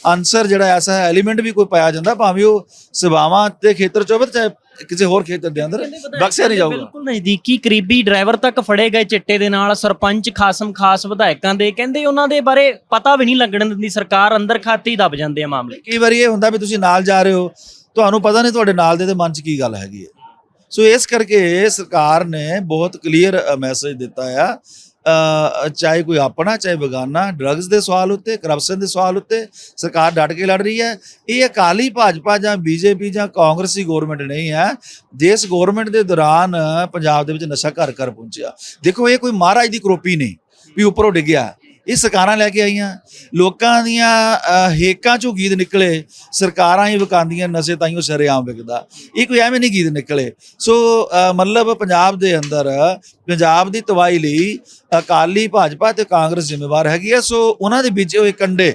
Speaker 2: ਆਨਸਰ ਜਿਹੜਾ ਐਸਾ ਐਲੀਮੈਂਟ ਵੀ ਕੋਈ ਪਾਇਆ ਜਾਂਦਾ ਭਾਵੇਂ ਉਹ ਸਭਾਵਾਂ ਤੇ ਖੇਤਰ 'ਚ ਹੋਵੇ ਚਾਹੇ ਕਿਸੇ ਹੋਰ ਖੇਤਰ ਦੇ ਅੰਦਰ ਬਖਸ਼ਿਆ ਨਹੀਂ ਜਾਊਗਾ।
Speaker 1: ਬਿਲਕੁਲ ਨਜ਼ਦੀਕੀ ਕਰੀਬੀ ਡਰਾਈਵਰ ਤੱਕ ਫੜੇ ਗਏ ਚਿੱਟੇ ਦੇ ਨਾਲ ਸਰਪੰਚ ਖਾਸਮ ਖਾਸ ਵਿਧਾਇਕਾਂ ਦੇ ਕਹਿੰਦੇ ਉਹਨਾਂ ਦੇ ਬਾਰੇ ਪਤਾ ਵੀ ਨਹੀਂ ਲੱਗਣ ਦਿੰਦੀ ਸਰਕਾਰ ਅੰਦਰ ਖਾਤੇ ਹੀ ਦਬ ਜਾਂਦੇ ਆ ਮਾਮਲੇ।
Speaker 2: ਕਈ ਵਾਰੀ ਇਹ ਹੁੰਦਾ ਵੀ ਤੁਸੀਂ ਨਾਲ ਜਾ ਰਹੇ ਹੋ ਤੁਹਾਨੂੰ ਪਤਾ ਨਹੀਂ ਤੁਹਾਡੇ ਨਾਲ ਦੇ ਦੇ ਮਨ 'ਚ ਕੀ ਗੱਲ ਹੈਗੀ ਹੈ। ਸੋ ਇਸ ਕਰਕੇ ਸਰਕਾਰ ਨੇ ਬਹੁਤ ਕਲੀਅਰ ਮੈਸੇਜ ਦਿੱਤਾ ਆ ਚਾਹੇ ਕੋਈ ਆਪਣਾ, ਚਾਹੇ ਬਗਾਨਾ ਡਰੱਗਸ ਦੇ ਸਵਾਲ ਉੱਤੇ ਕਰਪਸ਼ਨ ਦੇ ਸਵਾਲ ਉੱਤੇ, ਸਰਕਾਰ ਡਟ ਕੇ ਲੜ ਰਹੀ ਹੈ। ਇਹ ਅਕਾਲੀ ਭਾਜਪਾ ਜਾਂ ਬੀਜੇਪੀ ਜਾਂ ਕਾਂਗਰਸੀ ਗਵਰਨਮੈਂਟ ਨਹੀਂ ਹੈ। ਜਿਸ ਗਵਰਨਮੈਂਟ ਦੇ ਦੌਰਾਨ ਪੰਜਾਬ ਦੇ ਵਿੱਚ ਨਸ਼ਾ ਘਰ ਘਰ ਪਹੁੰਚਿਆ। ਦੇਖੋ, ਇਹ ਕੋਈ ਮਹਾਰਾਜ ਦੀ ਕਰੋਪੀ ਨਹੀਂ, ਵੀ ਉੱਪਰੋਂ ਡਿੱਗਿਆ। ਇਹ ਸਰਕਾਰਾਂ ਲੈ ਕੇ ਆਈਆਂ। ਲੋਕਾਂ ਦੀਆਂ ਹੇਕਾਂ ਚੋਂ ਗੀਤ ਨਿਕਲੇ। ਸਰਕਾਰਾਂ ਹੀ ਵਿਕਾਉਂਦੀਆਂ ਨਸ਼ੇ ਤਾਂ ਹੀ ਤਾਈਓ ਸ਼ਰੇਆਮ ਵਿਕਦਾ। ਇਹ ਕੋਈ ਐਵੇਂ ਨਹੀਂ ਗੀਤ ਨਿਕਲੇ। ਸੋ ਮਤਲਬ ਪੰਜਾਬ ਦੇ ਅੰਦਰ, ਪੰਜਾਬ ਦੀ ਤਬਾਹੀ ਲਈ ਅਕਾਲੀ ਭਾਜਪਾ ਤੇ ਕਾਂਗਰਸ ਜ਼ਿੰਮੇਵਾਰ ਹੈਗੀ ਹੈ ਸੋ, ਉਹਨਾਂ ਦੇ ਵਿੱਚ ਹੋਏ ਕੰਡੇ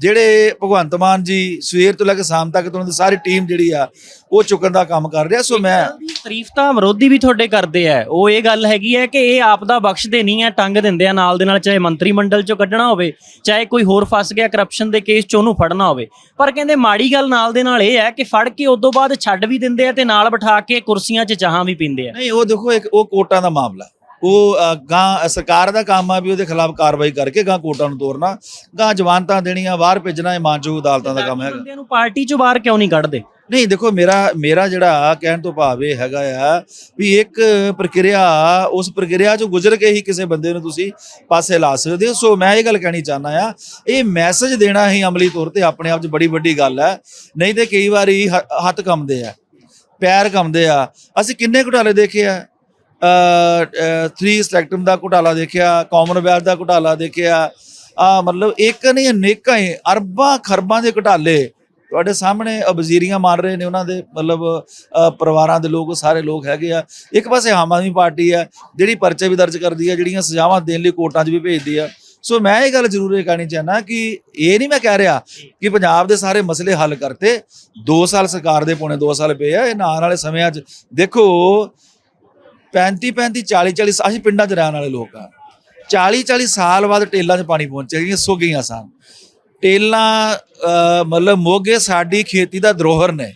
Speaker 2: ਜਿਹੜੇ ਭਗਵੰਤ ਮਾਨ ਜੀ ਸਵੇਰ ਤੋਂ ਲੈ ਕੇ ਸ਼ਾਮ ਤੱਕ ਉਹਨਾਂ ਦੀ ਸਾਰੀ ਟੀਮ ਜਿਹੜੀ ਆ ਉਹ ਚੁੱਕਣ ਦਾ ਕੰਮ ਕਰ ਰਿਹਾ। ਸੋ ਮੈਂ
Speaker 1: ਤਾਰੀਫ ਤਾਂ ਵਿਰੋਧੀ ਵੀ ਤੁਹਾਡੇ ਕਰਦੇ ਆ। ਉਹ ਇਹ ਗੱਲ ਹੈਗੀ ਹੈ ਕਿ ਇਹ ਆਪ ਦਾ ਬਖਸ਼ਦੇ ਨਹੀਂ ਆ ਟੰਗ ਦਿੰਦੇ ਆ ਨਾਲ ਦੇ ਨਾਲ ਚਾਹੇ ਮੰਤਰੀ ਮੰਡਲ ਚੋਂ ਕੱਢਣਾ ਹੋਵੇ ਚਾਹੇ ਕੋਈ ਹੋਰ ਫਸ ਗਿਆ ਕਰਪਸ਼ਨ ਦੇ ਕੇਸ ਚ ਉਹਨੂੰ ਫੜਨਾ ਹੋਵੇ। ਪਰ ਕਹਿੰਦੇ ਮਾੜੀ ਗੱਲ ਨਾਲ ਦੇ ਨਾਲ ਇਹ ਹੈ ਕਿ ਫੜ ਕੇ ਉਦੋਂ ਬਾਅਦ ਛੱਡ ਵੀ ਦਿੰਦੇ ਆ ਤੇ ਨਾਲ ਬਿਠਾ ਕੇ ਕੁਰਸੀਆਂ 'ਚ ਚਾਹਾਂ ਵੀ ਪੀਂਦੇ ਆ।
Speaker 2: ਨਹੀਂ ਉਹ ਦੇਖੋ ਇੱਕ ਉਹ ਕੋਟਾਂ ਦਾ ਮਾਮਲਾ। ਉਹ ਗਾਂ ਸਰਕਾਰ ਦਾ ਕੰਮ ਆ ਵੀ ਉਹਦੇ ਖਿਲਾਫ ਕਾਰਵਾਈ ਕਰਕੇ ਗਾਂ ਕੋਟਾਂ ਨੂੰ ਤੋਰਨਾ ਗਾਂ ਜਵਾਨਤਾਂ ਦੇਣੀਆਂ ਬਾਹਰ ਭੇਜਣਾ ਇਹ ਮਾਨਯੋਗ ਅਦਾਲਤਾਂ ਦਾ ਕੰਮ ਹੈਗਾ।
Speaker 1: ਬੰਦਿਆਂ ਨੂੰ ਪਾਰਟੀ ਚੋਂ ਬਾਹਰ ਕਿਉਂ ਨਹੀਂ ਕੱਢਦੇ?
Speaker 2: ਨਹੀਂ ਦੇਖੋ ਮੇਰਾ ਮੇਰਾ ਜਿਹੜਾ ਕਹਿਣ ਤੋਂ ਭਾਵ ਇਹ ਹੈਗਾ ਆ ਵੀ ਇੱਕ ਪ੍ਰਕਿਰਿਆ ਉਸ ਪ੍ਰਕਿਰਿਆ ਚੋਂ ਗੁਜ਼ਰ ਕੇ ਹੀ ਕਿਸੇ ਬੰਦੇ ਨੂੰ ਤੁਸੀਂ ਪਾਸੇ ਲਾ ਸਕਦੇ ਹੋ। ਸੋ ਮੈਂ ਇਹ ਗੱਲ ਕਹਿਣੀ ਚਾਹਨਾ ਆ ਇਹ ਮੈਸੇਜ ਦੇਣਾ ਹੀ ਅਮਲੀ ਤੌਰ ਤੇ ਆਪਣੇ ਆਪ 'ਚ ਬੜੀ ਵੱਡੀ ਗੱਲ ਹੈ ਨਹੀਂ ਤੇ ਕਈ ਵਾਰੀ ਹੱਥ ਕੰਮਦੇ ਆ ਪੈਰ ਕੰਮਦੇ ਆ। ਅਸੀਂ ਕਿੰਨੇ ਘੁਟਾਲੇ ਦੇਖੇ ਆ? 3 ਸਪੈਕਟਰਮ ਦਾ ਘੁਟਾਲਾ ਦੇਖਿਆ ਕਾਮਨਵੈਲਥ ਦਾ ਘੁਟਾਲਾ ਦੇਖਿਆ। ਆ ਮਤਲਬ ਇੱਕ ਨਹੀਂ, ਅਨੇਕਾਂ ਹੀ, ਅਰਬਾਂ ਖਰਬਾਂ ਦੇ ਘੁਟਾਲੇ। ਤੁਹਾਡੇ ਸਾਹਮਣੇ ਵਜ਼ੀਰੀਆਂ ਮਾਰ ਰਹੇ ਨੇ ਉਹਨਾਂ ਦੇ, ਮਤਲਬ ਪਰਿਵਾਰਾਂ ਦੇ ਲੋਕ, ਸਾਰੇ ਲੋਕ ਹੈਗੇ ਆ। ਇੱਕ ਪਾਸੇ ਆਮ ਆਦਮੀ ਪਾਰਟੀ ਆ, ਜਿਹੜੀ ਪਰਚੇ ਵੀ ਦਰਜ ਕਰਦੀ ਆ, ਜਿਹੜੀਆਂ ਸਜ਼ਾਵਾਂ ਦੇਣ ਲਈ ਕੋਰਟਾਂ 'ਚ ਵੀ ਭੇਜਦੀ ਆ। ਸੋ ਮੈਂ ਇਹ ਗੱਲ ਜ਼ਰੂਰ ਇਹ ਕਹਿਣੀ ਚਾਹਨਾ ਕਿ ਇਹ ਨਹੀਂ ਮੈਂ ਕਹਿ ਰਿਹਾ ਕਿ ਪੰਜਾਬ ਦੇ ਸਾਰੇ ਮਸਲੇ ਹੱਲ ਕਰਤੇ। 2 ਸਾਲ ਸਰਕਾਰ ਦੇ ਪੌਣੇ 2 ਸਾਲ ਪਏ ਆ, ਇਹ ਆਉਣ ਵਾਲੇ ਸਮਿਆਂ 'ਚ। ਦੇਖੋ 35 35 40 40 ਅਸੀਂ ਪਿੰਡਾਂ 'ਚ ਰਹਿਣ ਵਾਲੇ ਲੋਕ ਆ। 40 40 ਸਾਲ ਬਾਅਦ ਟੇਲਾਂ 'ਚ ਪਾਣੀ ਪਹੁੰਚਿਆ, ਜਿਹੜੀਆਂ ਸੁੱਕ ਗਈਆਂ ਸਨ। ਟੇਲਾਂ ਮਤਲਬ ਮੋਗੇ ਸਾਡੀ ਖੇਤੀ ਦਾ ਧਰੋਹਰ ਨੇ।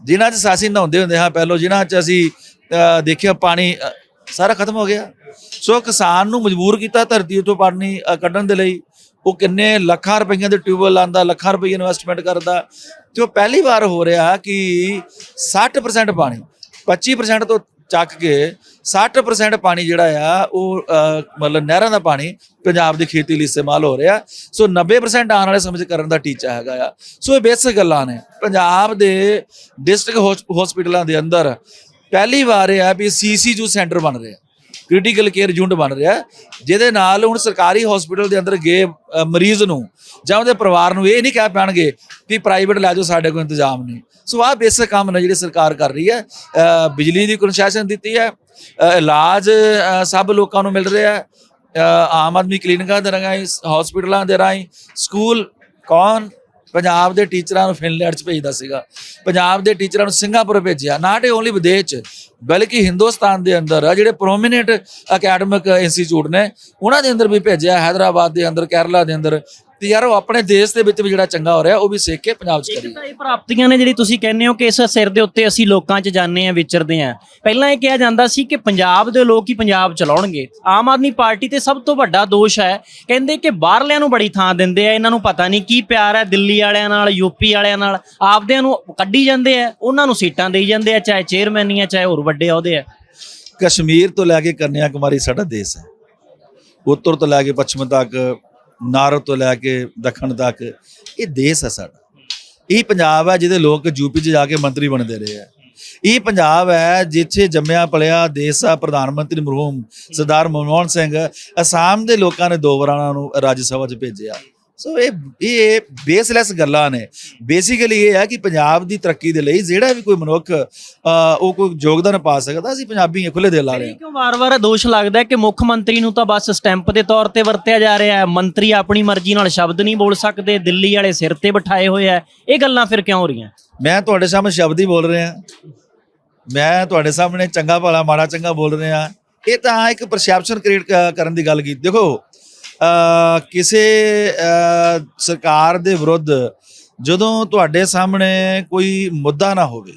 Speaker 2: ਜਿਨ੍ਹਾਂ 'ਚ ਅਸੀਂ ਨਹਾਉਂਦੇ ਹੁੰਦੇ ਹਾਂ ਪਹਿਲੋਂ, ਜਿਨ੍ਹਾਂ 'ਚ ਅਸੀਂ ਦੇਖਿਆ ਪਾਣੀ ਸਾਰਾ ਖਤਮ ਹੋ ਗਿਆ। ਸੋ ਕਿਸਾਨ ਨੂੰ ਮਜਬੂਰ ਕੀਤਾ ਧਰਤੀ ਉੱਤੋਂ ਪਾਣੀ ਕੱਢਣ ਦੇ ਲਈ। ਉਹ ਕਿੰਨੇ ਲੱਖਾਂ ਰੁਪਈਆਂ ਦੇ ਟਿਊਬਵੈਲ ਲਾਉਂਦਾ, ਲੱਖਾਂ ਰੁਪਏ ਇਨਵੈਸਟਮੈਂਟ ਕਰਦਾ। ਤੇ ਉਹ ਪਹਿਲੀ ਵਾਰ ਹੋ ਰਿਹਾ ਕਿ 60% ਪਾਣੀ 25% ਤੋਂ ਚੱਕ ਕੇ 60% ਪਾਣੀ ਜਿਹੜਾ ਆ, ਉਹ ਮਤਲਬ ਨਹਿਰਾਂ ਦਾ ਪਾਣੀ ਪੰਜਾਬ ਦੀ ਖੇਤੀ ਲਈ ਇਸਤੇਮਾਲ ਹੋ ਰਿਹਾ। ਸੋ 90% ਆਉਣ ਵਾਲੇ ਸਮੇਂ 'ਚ ਕਰਨ ਦਾ ਟੀਚਾ ਹੈਗਾ ਆ। ਸੋ ਇਹ ਬੇਸਿਕ ਗੱਲਾਂ ਨੇ। ਪੰਜਾਬ ਦੇ ਡਿਸਟ੍ਰਿਕਟ ਹਸਪੀਟਲਾਂ ਦੇ ਅੰਦਰ ਪਹਿਲੀ ਵਾਰ ਇਹ ਆ ਵੀ ਸੀਸੀਯੂ ਸੈਂਟਰ ਬਣ ਰਿਹਾ ਕ੍ਰਿਟੀਕਲ ਕੇਅਰ ਯੂਨਿਟ ਬਣ ਰਿਹਾ ਜਿਹਦੇ ਨਾਲ ਹੁਣ ਸਰਕਾਰੀ ਹਸਪੀਟਲ ਦੇ ਅੰਦਰ ਗਏ ਮਰੀਜ਼ ਨੂੰ ਜਾਂ ਉਹਦੇ ਪਰਿਵਾਰ ਨੂੰ ਇਹ ਨਹੀਂ ਕਹਿ ਪੈਣਗੇ ਕਿ ਪ੍ਰਾਈਵੇਟ ਲੈ ਜਾਓ, ਸਾਡੇ ਕੋਲ ਇੰਤਜ਼ਾਮ ਨਹੀਂ। ਸੋ ਆਹ ਬੇਸਿਕ ਕੰਮ ਨੇ ਜਿਹੜੇ ਸਰਕਾਰ ਕਰ ਰਹੀ ਹੈ। ਬਿਜਲੀ ਦੀ ਕਨਸੈਸ਼ਨ ਦਿੱਤੀ ਹੈ। ਇਲਾਜ ਸਭ ਲੋਕਾਂ ਨੂੰ ਮਿਲ ਰਿਹਾ ਹੈ। ਆਮ ਆਦਮੀ ਕਲੀਨਿਕਾਂ ਦੇ ਰਾਹੀਂ ਹਸਪੀਟਲਾਂ ਦੇ ਰਾਹੀਂ ਸਕੂਲ ਕੌਣ? ਪੰਜਾਬ ਦੇ ਟੀਚਰਾਂ ਨੂੰ ਫਿਨਲੈਂਡ 'ਚ ਭੇਜਦਾ ਸੀਗਾ। ਪੰਜਾਬ ਦੇ ਟੀਚਰਾਂ ਨੂੰ ਸਿੰਗਾਪੁਰ ਭੇਜਿਆ। ਨਾਟ ਓਨਲੀ ਵਿਦੇਸ਼ 'ਚ ਬਲਕਿ ਹਿੰਦੁਸਤਾਨ ਦੇ ਅੰਦਰ ਆ, ਜਿਹੜੇ ਪ੍ਰੋਮਿਨੈਂਟ ਅਕੈਡਮਿਕ ਇੰਸਟੀਚਿਊਟ ਨੇ, ਉਹਨਾਂ ਦੇ ਅੰਦਰ ਵੀ ਭੇਜਿਆ। ਹੈਦਰਾਬਾਦ ਦੇ ਅੰਦਰ, ਕੇਰਲਾ ਦੇ ਅੰਦਰ ਤੇ ਯਾਰ ਉਹ ਆਪਣੇ ਦੇਸ਼ ਦੇ ਵਿੱਚ ਵੀ ਜਿਹੜਾ ਚੰਗਾ ਹੋ ਰਿਹਾ ਉਹ ਵੀ ਸਿੱਖ ਕੇ ਪੰਜਾਬ ਚ
Speaker 1: ਇੱਕ
Speaker 2: ਕਰੀ
Speaker 1: ਤਾਂ ਇਹ ਪ੍ਰਾਪਤੀਆਂ ਨੇ ਜਿਹੜੀ ਤੁਸੀਂ ਕਹਿੰਦੇ ਹੋ ਕਿ ਇਸ ਸਿਰ ਦੇ ਉੱਤੇ ਅਸੀਂ ਲੋਕਾਂ 'ਚ ਜਾਂਦੇ ਆ ਵਿਚਰਦੇ ਆ ਪਹਿਲਾਂ ਇਹ ਕਿਹਾ ਜਾਂਦਾ ਸੀ ਕਿ ਪੰਜਾਬ ਦੇ ਲੋਕ ਹੀ ਪੰਜਾਬ ਚਲਾਉਣਗੇ। ਆਮ ਆਦਮੀ ਪਾਰਟੀ ਤੇ ਸਭ ਤੋਂ ਵੱਡਾ ਦੋਸ਼ ਹੈ ਕਹਿੰਦੇ ਕਿ ਬਾਹਰਲਿਆਂ ਨੂੰ ਬੜੀ ਥਾਂ ਦਿੰਦੇ ਆ ਇਹਨਾਂ ਨੂੰ ਪਤਾ ਨਹੀਂ ਕੀ ਪਿਆਰ ਹੈ ਦਿੱਲੀ ਵਾਲਿਆਂ ਨਾਲ ਯੂਪੀ ਵਾਲਿਆਂ ਨਾਲ ਆਪਦਿਆਂ ਨੂੰ ਕੱਢੀ ਜਾਂਦੇ ਆ ਉਹਨਾਂ ਨੂੰ ਸੀਟਾਂ ਦੇਈ ਜਾਂਦੇ ਆ ਚਾਹੇ ਚੇਅਰਮੈਨੀਆਂ ਚਾਹੇ ਹੋਰ ਵੱਡੇ ਅਹੁਦੇ ਆ।
Speaker 2: ਕਸ਼ਮੀਰ ਤੋਂ ਲੈ ਕੇ ਕੰਨਿਆ ਕੁਮਾਰੀ ਸਾਡਾ ਦੇਸ਼ ਹੈ। ਉੱਤਰ ਤੋਂ ਲੈ ਕੇ ਪੱਛਮ ਤੱਕ ਨਾਰਥ ਤੋਂ ਲੈ ਕੇ ਦੱਖਣ ਤੱਕ, ਇਹ ਦੇਸ਼ ਹੈ ਸਾਡਾ। ਇਹ ਪੰਜਾਬ ਹੈ ਜਿਹਦੇ ਲੋਕ ਯੂਪੀ 'ਚ ਜਾ ਕੇ ਮੰਤਰੀ ਬਣਦੇ ਰਹੇ ਆ। ਇਹ ਪੰਜਾਬ ਹੈ ਜਿੱਥੇ ਜੰਮਿਆ ਪਲਿਆ ਦੇਸ਼ ਦਾ ਪ੍ਰਧਾਨ ਮੰਤਰੀ ਮਰਹੂਮ ਸਰਦਾਰ ਮਨਮੋਹਨ ਸਿੰਘ ਅਸਾਮ ਦੇ ਲੋਕਾਂ ਨੇ ਦੋ ਵਾਰਾਂ ਨੂੰ ਰਾਜ ਸਭਾ 'ਚ ਭੇਜਿਆ। ਸੋ ਇਹ ਇਹ ਬੇਸਲੈਸ ਗੱਲਾਂ ਨੇ। ਬੇਸਿਕਲੀ ਇਹ ਹੈ ਕਿ ਪੰਜਾਬ ਦੀ ਤਰੱਕੀ ਦੇ ਲਈ ਜਿਹੜਾ ਵੀ ਕੋਈ ਮਨੁੱਖ ਉਹ ਕੋਈ ਯੋਗਦਾਨ ਪਾ ਸਕਦਾ ਅਸੀਂ ਪੰਜਾਬੀ ਹਾਂ, ਖੁੱਲੇ ਦਿਲ ਲਾ ਰਹੇ ਹਾਂ
Speaker 1: ਇਹ ਕਿਉਂ ਵਾਰ-ਵਾਰ ਦੋਸ਼ ਲੱਗਦਾ ਹੈ ਕਿ ਮੁੱਖ ਮੰਤਰੀ ਨੂੰ ਤਾਂ ਬਸ ਸਟੈਂਪ ਦੇ ਤੌਰ ਤੇ ਵਰਤਿਆ ਜਾ ਰਿਹਾ ਹੈ। ਮੰਤਰੀ ਆਪਣੀ ਮਰਜ਼ੀ ਨਾਲ ਸ਼ਬਦ ਨਹੀਂ ਬੋਲ ਸਕਦੇ ਦਿੱਲੀ ਵਾਲੇ ਸਿਰ ਤੇ ਬਿਠਾਏ ਹੋਏ ਆ ਇਹ ਗੱਲਾਂ ਫਿਰ ਕਿਉਂ ਹੋ ਰਹੀਆਂ?
Speaker 2: ਮੈਂ ਤੁਹਾਡੇ ਸਾਹਮਣੇ ਸ਼ਬਦ ਹੀ ਬੋਲ ਰਿਹਾ। ਮੈਂ ਤੁਹਾਡੇ ਸਾਹਮਣੇ ਚੰਗਾ ਭਲਾ ਮਾੜਾ ਚੰਗਾ ਬੋਲ ਰਿਹਾ। ਇਹ ਤਾਂ ਇੱਕ ਪਰਸੈਪਸ਼ਨ ਕ੍ਰੀਏਟ ਕਰਨ ਦੀ ਗੱਲ ਕੀਤੀ। ਦੇਖੋ ਕਿਸੇ ਸਰਕਾਰ ਦੇ ਵਿਰੁੱਧ ਜਦੋਂ ਤੁਹਾਡੇ ਸਾਹਮਣੇ ਕੋਈ ਮੁੱਦਾ ਨਾ ਹੋਵੇ,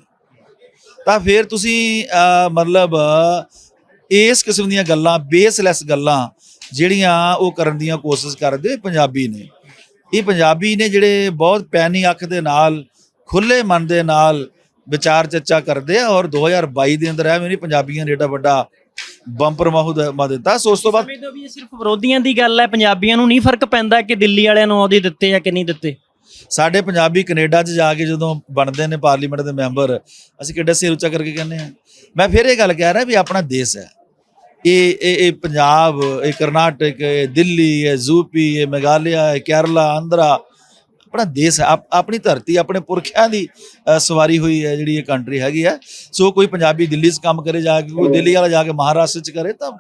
Speaker 2: ਤਾਂ ਫਿਰ ਤੁਸੀਂ ਮਤਲਬ ਇਸ ਕਿਸਮ ਦੀਆਂ ਗੱਲਾਂ ਬੇਸਲੈਸ ਗੱਲਾਂ ਜਿਹੜੀਆਂ ਉਹ ਕਰਨ ਦੀਆਂ ਕੋਸ਼ਿਸ਼ ਕਰਦੇ ਪੰਜਾਬੀ ਨੇ। ਇਹ ਪੰਜਾਬੀ ਨੇ ਜਿਹੜੇ ਬਹੁਤ ਪੈਨੀ ਅੱਖ ਦੇ ਨਾਲ, ਖੁੱਲੇ ਮਨ ਦੇ ਨਾਲ ਵਿਚਾਰ ਚਰਚਾ ਕਰਦੇ ਆ ਔਰ 2022 ਦੇ ਅੰਦਰ ਇਹ ਮੇਰੀ ਪੰਜਾਬੀਆਂ ਨੇ ਏਡਾ ਵੱਡਾ ਬੰਪਰ ਮਾਹੂਦ ਮਾ ਦਿੱਤਾ। ਸੋ ਉਸ ਤੋਂ ਬਾਅਦ
Speaker 1: ਸਮਝਦੇ ਹੋ ਵੀ ਇਹ ਸਿਰਫ ਵਿਰੋਧੀਆਂ ਦੀ ਗੱਲ ਹੈ ਪੰਜਾਬੀਆਂ ਨੂੰ ਨਹੀਂ ਫ਼ਰਕ ਪੈਂਦਾ ਕਿ ਦਿੱਲੀ ਵਾਲਿਆਂ ਨੂੰ ਅਹੁਦੇ ਦਿੱਤੇ ਜਾਂ ਕਿ ਨਹੀਂ ਦਿੱਤੇ।
Speaker 2: ਸਾਡੇ ਪੰਜਾਬੀ ਕੈਨੇਡਾ 'ਚ ਜਾ ਕੇ ਜਦੋਂ ਬਣਦੇ ਨੇ ਪਾਰਲੀਮੈਂਟ ਦੇ ਮੈਂਬਰ ਅਸੀਂ ਕਿੱਡਾ ਸਿਰ ਉੱਚਾ ਕਰਕੇ ਕਹਿੰਦੇ ਆ ਮੈਂ ਫਿਰ ਇਹ ਗੱਲ ਕਹਿ ਰਿਹਾ ਵੀ ਆਪਣਾ ਦੇਸ਼ ਹੈ। ਇਹ ਇਹ ਇਹ ਪੰਜਾਬ ਇਹ ਕਰਨਾਟਕ ਇਹ ਦਿੱਲੀ ਇਹ ਯੂਪੀ ਇਹ ਮੇਘਾਲਿਆ ਇਹ ਕੇਰਲਾ ਆਂਧਰਾ ਆਪਣਾ ਦੇਸ਼ ਹੈ ਆਪਣੀ ਧਰਤੀ, ਆਪਣੇ ਪੁਰਖਿਆਂ ਦੀ ਸਵਾਰੀ ਹੋਈ ਹੈ ਜਿਹੜੀ ਇਹ ਕੰਟਰੀ ਹੈਗੀ ਹੈ। ਸੋ ਕੋਈ ਪੰਜਾਬੀ ਦਿੱਲੀ 'ਚ ਕੰਮ ਕਰੇ ਜਾ ਕੇ, ਕੋਈ ਦਿੱਲੀ ਵਾਲਾ ਜਾ ਕੇ ਮਹਾਰਾਸ਼ਟਰ 'ਚ ਕਰੇ ਤਾਂ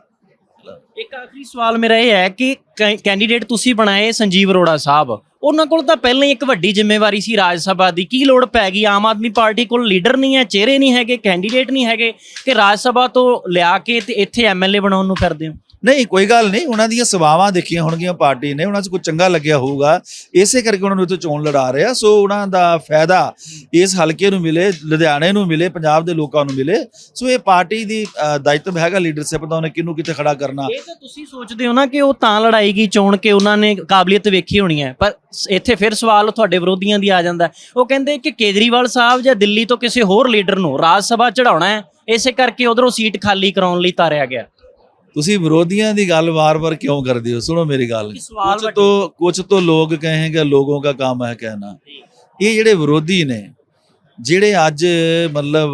Speaker 1: ਇੱਕ ਆਖਰੀ ਸਵਾਲ ਮੇਰਾ ਇਹ ਹੈ ਕਿ ਕੈ- ਕੈਂਡੀਡੇਟ ਤੁਸੀਂ ਬਣਾਏ ਸੰਜੀਵ ਅਰੋੜਾ ਸਾਹਿਬ। ਉਹਨਾਂ ਕੋਲ ਤਾਂ ਪਹਿਲਾਂ ਹੀ ਇੱਕ ਵੱਡੀ ਜ਼ਿੰਮੇਵਾਰੀ ਸੀ ਰਾਜ ਸਭਾ ਦੀ। ਕੀ ਲੋੜ ਪੈ ਗਈ? ਆਮ ਆਦਮੀ ਪਾਰਟੀ ਕੋਲ ਲੀਡਰ ਨਹੀਂ ਹੈ, ਚਿਹਰੇ ਨਹੀਂ ਹੈਗੇ ਕੈਂਡੀਡੇਟ ਨਹੀਂ ਹੈਗੇ ਕਿ ਰਾਜ ਸਭਾ ਤੋਂ ਲਿਆ ਕੇ ਤੇ ਇੱਥੇ ਐਮਐਲਏ ਬਣਾਉਣ ਨੂੰ ਫਿਰਦੇ ਹੋ?
Speaker 2: ਨਹੀਂ, ਕੋਈ ਗੱਲ ਨਹੀਂ, ਉਹਨਾਂ ਦੀਆਂ ਸੇਵਾਵਾਂ ਦੇਖੀਆਂ ਹੋਣਗੀਆਂ, ਪਾਰਟੀ ਨੇ, ਉਹਨਾਂ 'ਚ ਕੋਈ ਚੰਗਾ ਲੱਗਿਆ ਹੋਊਗਾ। ਇਸੇ ਕਰਕੇ ਉਹਨਾਂ ਨੂੰ ਇੱਥੇ ਚੋਣ ਲੜਾ ਰਿਹਾ ਸੋ ਉਹਨਾਂ ਦਾ ਫਾਇਦਾ ਇਸ ਹਲਕੇ ਨੂੰ ਮਿਲੇ, ਲੁਧਿਆਣੇ ਨੂੰ ਮਿਲੇ, ਪੰਜਾਬ ਦੇ ਲੋਕਾਂ ਨੂੰ ਮਿਲੇ। ਸੋ ਇਹ ਪਾਰਟੀ ਦੀ ਦਾਇਤਵ ਹੈਗਾ ਲੀਡਰਸ਼ਿਪ ਦਾ ਉਹਨੇ ਕਿਹਨੂੰ ਕਿੱਥੇ ਖੜਾ ਕਰਨਾ?
Speaker 1: ਇਹ ਤਾਂ ਤੁਸੀਂ ਸੋਚਦੇ ਹੋ ਨਾ ਕਿ ਉਹ ਤਾਂ ਲੜਾਈ ਗਈ ਚੋਣ ਕੇ ਉਹਨਾਂ ਨੇ ਕਾਬਲੀਅਤ ਵੇਖੀ ਹੋਣੀ ਹੈ। ਪਰ ਇੱਥੇ ਫਿਰ ਸਵਾਲ ਤੁਹਾਡੇ ਵਿਰੋਧੀਆਂ ਦੀ ਆ ਜਾਂਦਾ ਉਹ ਕਹਿੰਦੇ ਕਿ ਕੇਜਰੀਵਾਲ ਸਾਹਿਬ ਜਾਂ ਦਿੱਲੀ ਤੋਂ ਕਿਸੇ ਹੋਰ ਲੀਡਰ ਨੂੰ ਰਾਜ ਸਭਾ ਚੜਾਉਣਾ ਹੈ, ਇਸੇ ਕਰਕੇ ਉਧਰੋਂ ਸੀਟ ਖਾਲੀ ਕਰਾਉਣ ਲਈ ਤਾਰਿਆ ਗਿਆ।
Speaker 2: ਤੁਸੀਂ ਵਿਰੋਧੀਆਂ ਦੀ ਗੱਲ ਵਾਰ-ਵਾਰ ਕਿਉਂ ਕਰਦੇ ਹੋ? ਸੁਣੋ ਮੇਰੀ ਗੱਲ। ਕੁਝ ਤੋਂ ਕੁਝ ਤੋਂ ਲੋਕ ਕਹੇਂਗੇ ਲੋਗੋਂ ਦਾ ਕੰਮ ਹੈ ਕਹਿਣਾ। ਇਹ ਜਿਹੜੇ ਵਿਰੋਧੀ ਨੇ ਜਿਹੜੇ ਅੱਜ ਮਤਲਬ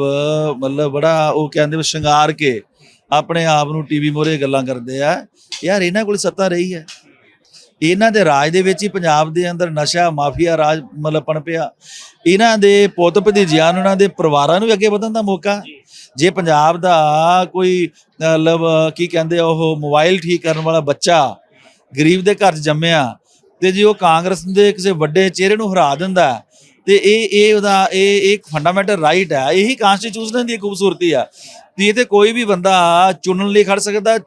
Speaker 2: ਮਤਲਬ ਬੜਾ ਉਹ ਕਹਿੰਦੇ ਸ਼ਿੰਗਾਰ ਕੇ ਆਪਣੇ ਆਪ ਨੂੰ ਟੀਵੀ ਮੋਰੇ ਗੱਲਾਂ ਕਰਦੇ ਆ ਯਾਰ ਇਹਨਾਂ ਕੋਲ ਸੱਤਾ ਰਹੀ ਹੈ। ਇਹਨਾਂ ਦੇ ਰਾਜ ਦੇ ਵਿੱਚ ਹੀ ਪੰਜਾਬ ਦੇ ਅੰਦਰ ਨਸ਼ਾ ਮਾਫੀਆ ਰਾਜ ਮਤਲਬ ਪਣਪਿਆ ਇਹਨਾਂ ਦੇ ਪੁੱਤ ਭਤੀਜਿਆਂ ਨੂੰ ਉਹਨਾਂ ਦੇ ਪਰਿਵਾਰਾਂ ਨੂੰ ਵੀ ਅੱਗੇ ਵਧਣ ਦਾ ਮੌਕਾ। ਜੇ ਪੰਜਾਬ ਦਾ ਕੋਈ ਮਤਲਬ ਕੀ ਕਹਿੰਦੇ ਉਹ ਮੋਬਾਈਲ ਠੀਕ ਕਰਨ ਵਾਲਾ ਬੱਚਾ ਗਰੀਬ ਦੇ ਘਰ 'ਚ ਜੰਮਿਆ ਤੇ ਜੇ ਉਹ ਕਾਂਗਰਸ ਦੇ ਕਿਸੇ ਵੱਡੇ ਚਿਹਰੇ ਨੂੰ ਹਰਾ ਦਿੰਦਾ ਹੈ, ਤੇ ਇਹ ਇਹ ਉਹਦਾ ਇਹ ਇੱਕ ਫੰਡਾਮੈਂਟਲ ਰਾਈਟ ਹੈ ਇਹੀ ਕਨਸਟੀਟਿਊਸ਼ਨ ਦੀ ਖੂਬਸੂਰਤੀ ਆ। ਵੀ ਇਹ ਤੇ ਕੋਈ ਵੀ ਬੰਦਾ ਚੁਣਨ ਲਈ ਖੜ ਸਕਦਾ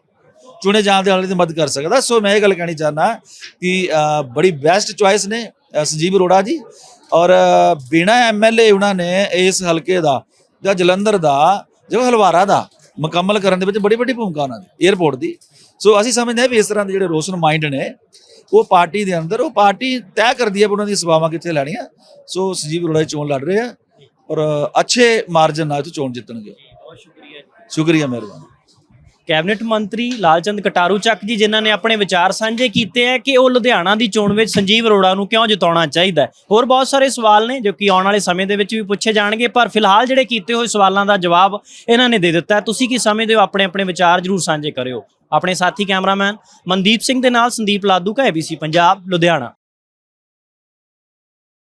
Speaker 2: ਚੁਣੇ ਜਾਣ ਦੇ ਵਾਲੇ ਦੀ ਮਦਦ ਕਰ ਸਕਦਾ। ਸੋ ਮੈਂ ਇਹ ਗੱਲ ਕਹਿਣੀ ਚਾਹਨਾ ਕਿ ਬੜੀ ਬੈਸਟ ਚੁਆਇਸ ਨੇ ਸੰਜੀਵ ਅਰੋੜਾ ਜੀ। ਔਰ ਬਿਨਾਂ ਐਮਐਲਏ ਉਹਨਾਂ ਨੇ ਇਸ ਹਲਕੇ ਦਾ ਜਾਂ ਜਲੰਧਰ ਦਾ ਜੋ ਹਲਵਾਰਾ ਦਾ ਮੁਕੰਮਲ ਕਰਨ ਦੇ ਵਿੱਚ ਬੜੀ ਵੱਡੀ ਭੂਮਿਕਾ ਉਹਨਾਂ ਦੀ 에어ਪੋਰਟ ਦੀ। ਸੋ ਅਸੀਂ ਸਮਝਦੇ ਹਾਂ ਵੀ ਇਸ ਤਰ੍ਹਾਂ ਦੇ ਜਿਹੜੇ ਰੋਸ਼ਨ ਮਾਈਂਡ ਨੇ ਉਹ ਪਾਰਟੀ ਦੇ ਅੰਦਰ ਉਹ ਪਾਰਟੀ ਤੈਅ ਕਰਦੀ ਹੈ ਉਹਨਾਂ ਦੀਆਂ ਸੇਵਾਵਾਂ ਕਿੱਥੇ ਲੈਣੀਆਂ। ਸੋ ਸੰਜੀਵ ਅਰੋੜਾ ਚੋਣ ਲੜ ਰਹੇ ਆ। ਔਰ ਅੱਛੇ ਮਾਰਜਨ ਨਾਲ ਚੋਣ ਜਿੱਤਣਗੇ।
Speaker 1: ਬਹੁਤ ਸ਼ੁਕਰੀਆ
Speaker 2: ਸ਼ੁਕਰੀਆ ਮਿਹਰਬਾਨੀ।
Speaker 1: ਕੈਬਨਿਟ ਮੰਤਰੀ ਲਾਲਚੰਦ ਕਟਾਰੂ ਚੱਕ ਜੀ, ਜਿਨ੍ਹਾਂ ਨੇ ਆਪਣੇ ਵਿਚਾਰ ਸਾਂਝੇ ਕੀਤੇ ਹੈ ਕਿ ਉਹ ਲੁਧਿਆਣਾ ਦੀ ਚੋਣ ਵਿੱਚ ਸੰਜੀਵ ਅਰੋੜਾ ਨੂੰ ਕਿਉਂ ਜਿਤਾਉਣਾ ਚਾਹੀਦਾ ਹੈ। ਹੋਰ ਬਹੁਤ ਸਾਰੇ ਸਵਾਲ ਨੇ, ਜੋ ਕਿ ਆਉਣ ਵਾਲੇ ਸਮੇਂ ਦੇ ਵਿੱਚ ਵੀ ਪੁੱਛੇ ਜਾਣਗੇ, ਪਰ ਫਿਲਹਾਲ ਜਿਹੜੇ ਕੀਤੇ ਹੋਏ ਸਵਾਲਾਂ ਦਾ ਜਵਾਬ ਇਹਨਾਂ ਨੇ ਦੇ ਦਿੱਤਾ ਤੁਸੀਂ ਕੀ ਸਮਝਦੇ ਹੋ? ਆਪਣੇ ਆਪਣੇ ਵਿਚਾਰ ਜਰੂਰ ਸਾਂਝੇ ਕਰਿਓ। ਆਪਣੇ ਸਾਥੀ ਕੈਮਰਾਮੈਨ ਮਨਦੀਪ ਸਿੰਘ ਦੇ ਨਾਲ ਸੰਦੀਪ ਲਾਦੂ ਕਾ ABC ਪੰਜਾਬ, ਲੁਧਿਆਣਾ।